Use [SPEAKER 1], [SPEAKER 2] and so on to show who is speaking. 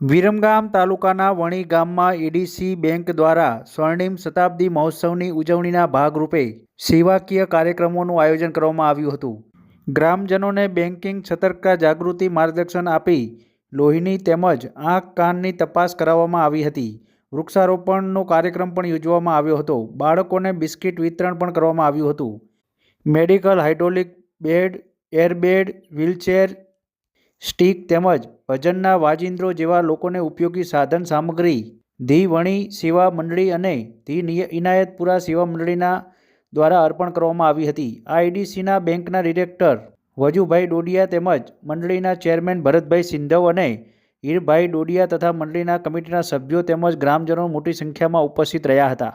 [SPEAKER 1] વિરમગામ તાલુકાના વણી ગામમાં એડીસી બેંક દ્વારા સ્વર્ણિમ શતાબ્દી મહોત્સવની ઉજવણીના ભાગરૂપે સેવાકીય કાર્યક્રમોનું આયોજન કરવામાં આવ્યું હતું. ગ્રામજનોને બેન્કિંગ સતર્કતા જાગૃતિ માર્ગદર્શન આપી લોહીની તેમજ આંખ કાનની તપાસ કરાવવામાં આવી હતી. વૃક્ષારોપણનો કાર્યક્રમ પણ યોજવામાં આવ્યો હતો. બાળકોને બિસ્કિટ વિતરણ પણ કરવામાં આવ્યું હતું. Medical, hydraulic bed, airbed, wheelchair stick તેમજ ભજનના વાજિંત્રો જેવા લોકોને ઉપયોગી સાધન સામગ્રી ધી વણી, સેવા મંડળી અને ધી ઇનાયતપુરા સેવા મંડળીના દ્વારા અર્પણ કરવામાં આવી હતી. આઈડીસીના બેંકના ડિરેક્ટર વજુભાઈ ડોડિયા તેમજ મંડળીના ચેરમેન ભરતભાઈ સિંધવ અને હીરભાઈ ડોડિયા તથા મંડળીના કમિટીના સભ્યો તેમજ ગ્રામજનો મોટી સંખ્યામાં ઉપસ્થિત રહ્યા હતા.